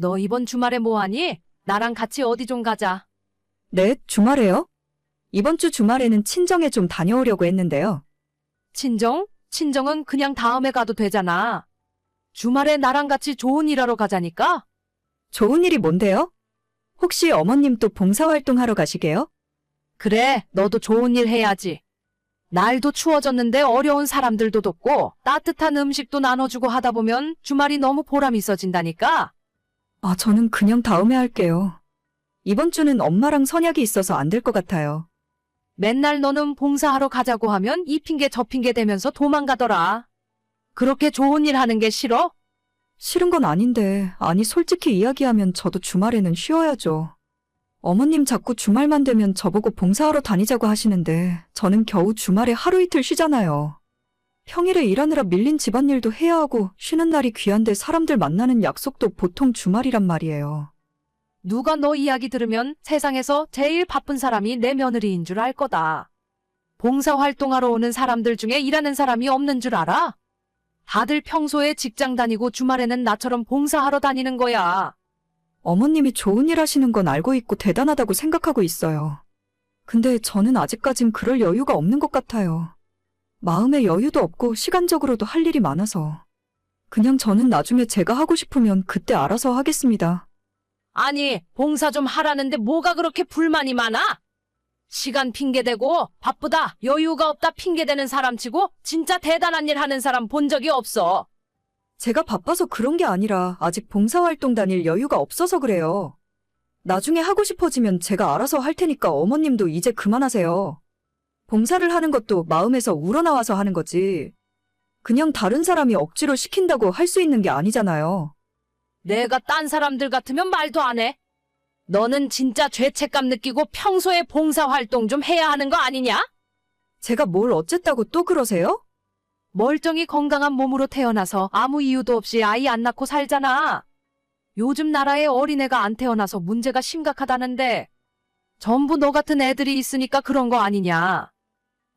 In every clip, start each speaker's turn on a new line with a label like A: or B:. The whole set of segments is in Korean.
A: 너 이번 주말에 뭐하니? 나랑 같이 어디 좀 가자.
B: 네, 주말에요? 이번 주 주말에는 친정에 좀 다녀오려고 했는데요.
A: 친정? 친정은 그냥 다음에 가도 되잖아. 주말에 나랑 같이 좋은 일 하러 가자니까?
B: 좋은 일이 뭔데요? 혹시 어머님 또 봉사활동 하러 가시게요?
A: 그래, 너도 좋은 일 해야지. 날도 추워졌는데 어려운 사람들도 돕고 따뜻한 음식도 나눠주고 하다 보면 주말이 너무 보람 있어진다니까?
B: 아, 저는 그냥 다음에 할게요. 이번 주는 엄마랑 선약이 있어서 안 될 것 같아요.
A: 맨날 너는 봉사하러 가자고 하면 이 핑계 저 핑계 대면서 도망가더라. 그렇게 좋은 일 하는 게 싫어?
B: 싫은 건 아닌데, 아니, 솔직히 이야기하면 저도 주말에는 쉬어야죠. 어머님 자꾸 주말만 되면 저보고 봉사하러 다니자고 하시는데, 저는 겨우 주말에 하루 이틀 쉬잖아요. 평일에 일하느라 밀린 집안일도 해야 하고, 쉬는 날이 귀한데 사람들 만나는 약속도 보통 주말이란 말이에요.
A: 누가 너 이야기 들으면 세상에서 제일 바쁜 사람이 내 며느리인 줄 알 거다. 봉사 활동하러 오는 사람들 중에 일하는 사람이 없는 줄 알아? 다들 평소에 직장 다니고 주말에는 나처럼 봉사하러 다니는 거야.
B: 어머님이 좋은 일 하시는 건 알고 있고 대단하다고 생각하고 있어요. 근데 저는 아직까진 그럴 여유가 없는 것 같아요. 마음의 여유도 없고 시간적으로도 할 일이 많아서. 그냥 저는 나중에 제가 하고 싶으면 그때 알아서 하겠습니다.
A: 아니, 봉사 좀 하라는데 뭐가 그렇게 불만이 많아? 시간 핑계대고 바쁘다, 여유가 없다 핑계대는 사람 치고 진짜 대단한 일 하는 사람 본 적이 없어.
B: 제가 바빠서 그런 게 아니라 아직 봉사활동 다닐 여유가 없어서 그래요. 나중에 하고 싶어지면 제가 알아서 할 테니까 어머님도 이제 그만하세요. 봉사를 하는 것도 마음에서 우러나와서 하는 거지. 그냥 다른 사람이 억지로 시킨다고 할 수 있는 게 아니잖아요.
A: 내가 딴 사람들 같으면 말도 안 해. 너는 진짜 죄책감 느끼고 평소에 봉사활동 좀 해야 하는 거 아니냐?
B: 제가 뭘 어쨌다고 또 그러세요?
A: 멀쩡히 건강한 몸으로 태어나서 아무 이유도 없이 아이 안 낳고 살잖아. 요즘 나라에 어린애가 안 태어나서 문제가 심각하다는데 전부 너 같은 애들이 있으니까 그런 거 아니냐.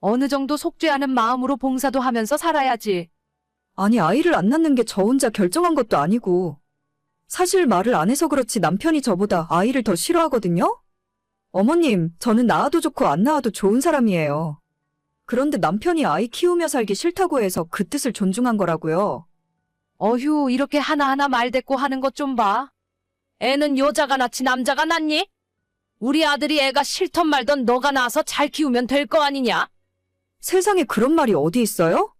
A: 어느 정도 속죄하는 마음으로 봉사도 하면서 살아야지.
B: 아니, 아이를 안 낳는 게 저 혼자 결정한 것도 아니고. 사실 말을 안 해서 그렇지 남편이 저보다 아이를 더 싫어하거든요? 어머님, 저는 낳아도 좋고 안 낳아도 좋은 사람이에요. 그런데 남편이 아이 키우며 살기 싫다고 해서 그 뜻을 존중한 거라고요.
A: 어휴, 이렇게 하나하나 말대꾸 하는 것 좀 봐. 애는 여자가 낳지 남자가 낳니? 우리 아들이 애가 싫던 말던 너가 낳아서 잘 키우면 될 거 아니냐?
B: 세상에 그런 말이 어디 있어요?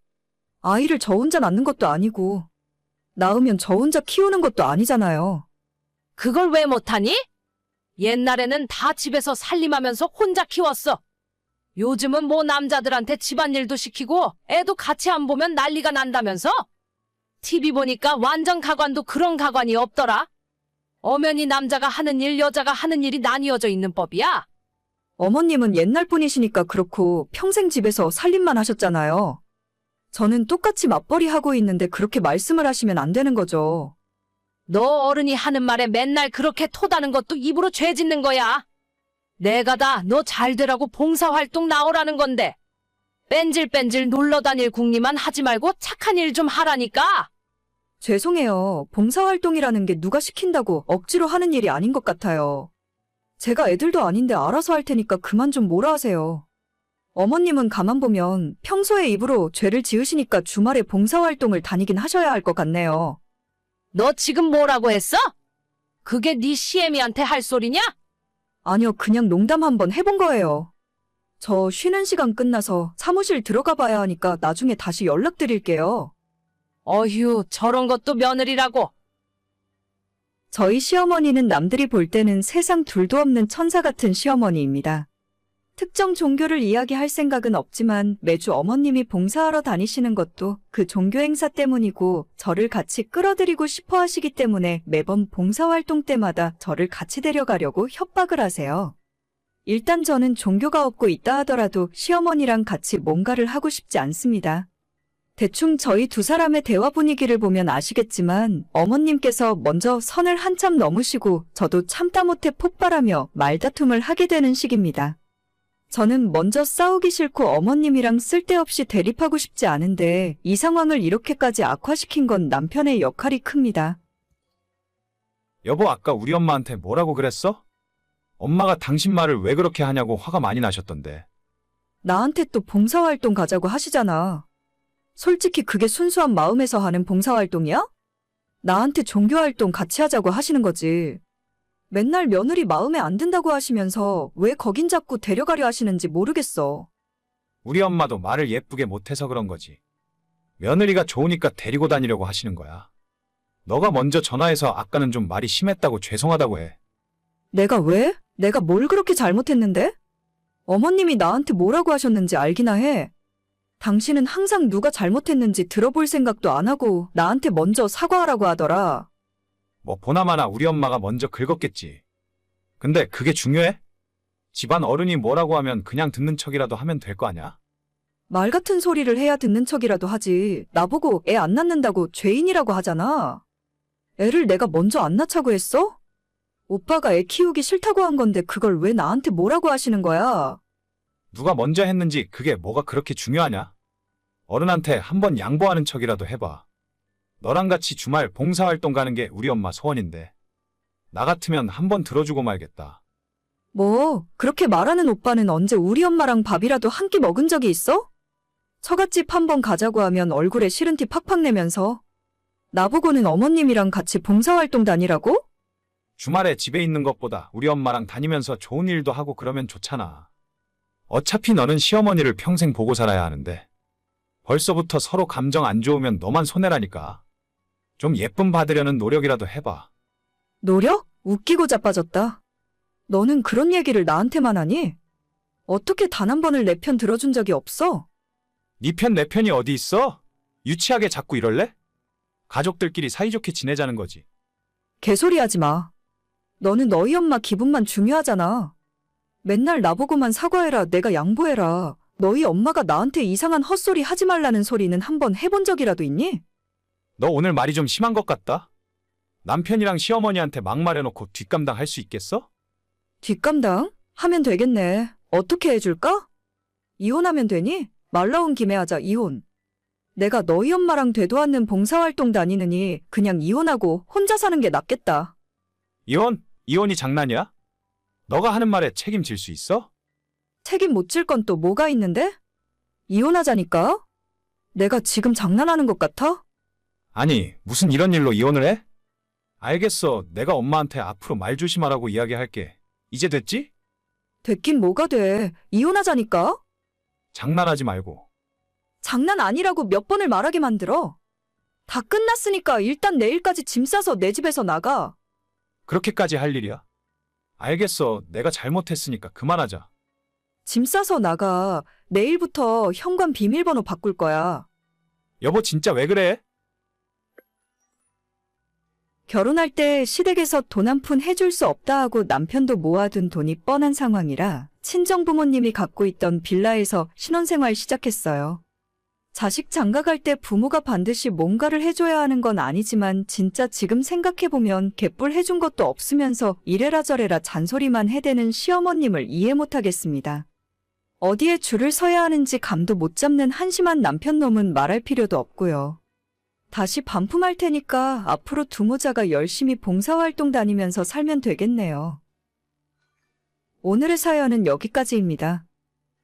B: 아이를 저 혼자 낳는 것도 아니고, 낳으면 저 혼자 키우는 것도 아니잖아요.
A: 그걸 왜 못하니? 옛날에는 다 집에서 살림하면서 혼자 키웠어. 요즘은 뭐 남자들한테 집안일도 시키고 애도 같이 안 보면 난리가 난다면서? TV 보니까 완전 가관도 그런 가관이 없더라. 엄연히 남자가 하는 일, 여자가 하는 일이 나뉘어져 있는 법이야.
B: 어머님은 옛날 분이시니까 그렇고 평생 집에서 살림만 하셨잖아요. 저는 똑같이 맞벌이 하고 있는데 그렇게 말씀을 하시면 안 되는 거죠.
A: 너 어른이 하는 말에 맨날 그렇게 토다는 것도 입으로 죄 짓는 거야. 내가 다 너 잘 되라고 봉사활동 나오라는 건데. 뺀질뺀질 놀러 다닐 궁리만 하지 말고 착한 일 좀 하라니까.
B: 죄송해요. 봉사활동이라는 게 누가 시킨다고 억지로 하는 일이 아닌 것 같아요. 제가 애들도 아닌데 알아서 할 테니까 그만 좀 뭐라 하세요. 어머님은 가만 보면 평소에 입으로 죄를 지으시니까 주말에 봉사활동을 다니긴 하셔야 할 것 같네요.
A: 너 지금 뭐라고 했어? 그게 네 시애미한테 할 소리냐?
B: 아니요, 그냥 농담 한번 해본 거예요. 저 쉬는 시간 끝나서 사무실 들어가 봐야 하니까 나중에 다시 연락드릴게요.
A: 어휴, 저런 것도 며느리라고.
B: 저희 시어머니는 남들이 볼 때는 세상 둘도 없는 천사 같은 시어머니입니다. 특정 종교를 이야기할 생각은 없지만 매주 어머님이 봉사하러 다니시는 것도 그 종교 행사 때문이고 저를 같이 끌어들이고 싶어 하시기 때문에 매번 봉사활동 때마다 저를 같이 데려가려고 협박을 하세요. 일단 저는 종교가 없고 있다 하더라도 시어머니랑 같이 뭔가를 하고 싶지 않습니다. 대충 저희 두 사람의 대화 분위기를 보면 아시겠지만 어머님께서 먼저 선을 한참 넘으시고 저도 참다 못해 폭발하며 말다툼을 하게 되는 시기입니다. 저는 먼저 싸우기 싫고 어머님이랑 쓸데없이 대립하고 싶지 않은데 이 상황을 이렇게까지 악화시킨 건 남편의 역할이 큽니다.
C: 여보, 아까 우리 엄마한테 뭐라고 그랬어? 엄마가 당신 말을 왜 그렇게 하냐고 화가 많이 나셨던데.
B: 나한테 또 봉사활동 가자고 하시잖아. 솔직히 그게 순수한 마음에서 하는 봉사활동이야? 나한테 종교활동 같이 하자고 하시는 거지. 맨날 며느리 마음에 안 든다고 하시면서 왜 거긴 자꾸 데려가려 하시는지 모르겠어.
C: 우리 엄마도 말을 예쁘게 못해서 그런 거지. 며느리가 좋으니까 데리고 다니려고 하시는 거야. 너가 먼저 전화해서 아까는 좀 말이 심했다고 죄송하다고 해.
B: 내가 왜? 내가 뭘 그렇게 잘못했는데? 어머님이 나한테 뭐라고 하셨는지 알기나 해. 당신은 항상 누가 잘못했는지 들어볼 생각도 안 하고 나한테 먼저 사과하라고 하더라.
C: 뭐 보나마나 우리 엄마가 먼저 긁었겠지. 근데 그게 중요해? 집안 어른이 뭐라고 하면 그냥 듣는 척이라도 하면 될 거 아냐?
B: 말 같은 소리를 해야 듣는 척이라도 하지. 나보고 애 안 낳는다고 죄인이라고 하잖아. 애를 내가 먼저 안 낳자고 했어? 오빠가 애 키우기 싫다고 한 건데 그걸 왜 나한테 뭐라고 하시는 거야?
C: 누가 먼저 했는지 그게 뭐가 그렇게 중요하냐? 어른한테 한번 양보하는 척이라도 해봐. 너랑 같이 주말 봉사활동 가는 게 우리 엄마 소원인데. 나 같으면 한번 들어주고 말겠다.
B: 뭐, 그렇게 말하는 오빠는 언제 우리 엄마랑 밥이라도 한 끼 먹은 적이 있어? 처갓집 한번 가자고 하면 얼굴에 싫은 티 팍팍 내면서. 나보고는 어머님이랑 같이 봉사활동 다니라고?
C: 주말에 집에 있는 것보다 우리 엄마랑 다니면서 좋은 일도 하고 그러면 좋잖아. 어차피 너는 시어머니를 평생 보고 살아야 하는데. 벌써부터 서로 감정 안 좋으면 너만 손해라니까. 좀 예쁨 받으려는 노력이라도 해봐.
B: 노력? 웃기고 자빠졌다. 너는 그런 얘기를 나한테만 하니? 어떻게 단 한 번을 내 편 들어준 적이 없어?
C: 네 편 내 편이 어디 있어? 유치하게 자꾸 이럴래? 가족들끼리 사이좋게 지내자는 거지.
B: 개소리 하지 마. 너는 너희 엄마 기분만 중요하잖아. 맨날 나보고만 사과해라, 내가 양보해라. 너희 엄마가 나한테 이상한 헛소리 하지 말라는 소리는 한번 해본 적이라도 있니?
C: 너 오늘 말이 좀 심한 것 같다? 남편이랑 시어머니한테 막말해놓고 뒷감당 할 수 있겠어?
B: 뒷감당? 하면 되겠네. 어떻게 해줄까? 이혼하면 되니? 말 나온 김에 하자, 이혼. 내가 너희 엄마랑 되도 않는 봉사활동 다니느니 그냥 이혼하고 혼자 사는 게 낫겠다.
C: 이혼? 이혼이 장난이야? 너가 하는 말에 책임질 수 있어?
B: 책임 못 질 건 또 뭐가 있는데? 이혼하자니까? 내가 지금 장난하는 것 같아?
C: 아니, 무슨 이런 일로 이혼을 해? 알겠어. 내가 엄마한테 앞으로 말 조심하라고 이야기할게. 이제 됐지?
B: 됐긴 뭐가 돼. 이혼하자니까?
C: 장난하지 말고.
B: 장난 아니라고 몇 번을 말하게 만들어. 다 끝났으니까 일단 내일까지 짐 싸서 내 집에서 나가.
C: 그렇게까지 할 일이야? 알겠어. 내가 잘못했으니까 그만하자.
B: 짐 싸서 나가. 내일부터 현관 비밀번호 바꿀 거야.
C: 여보, 진짜 왜 그래?
B: 결혼할 때 시댁에서 돈 한 푼 해줄 수 없다 하고 남편도 모아둔 돈이 뻔한 상황이라 친정 부모님이 갖고 있던 빌라에서 신혼생활 시작했어요. 자식 장가갈 때 부모가 반드시 뭔가를 해줘야 하는 건 아니지만 진짜 지금 생각해보면 개뿔 해준 것도 없으면서 이래라 저래라 잔소리만 해대는 시어머님을 이해 못하겠습니다. 어디에 줄을 서야 하는지 감도 못 잡는 한심한 남편 놈은 말할 필요도 없고요. 다시 반품할 테니까 앞으로 두모자가 열심히 봉사활동 다니면서 살면 되겠네요. 오늘의 사연은 여기까지입니다.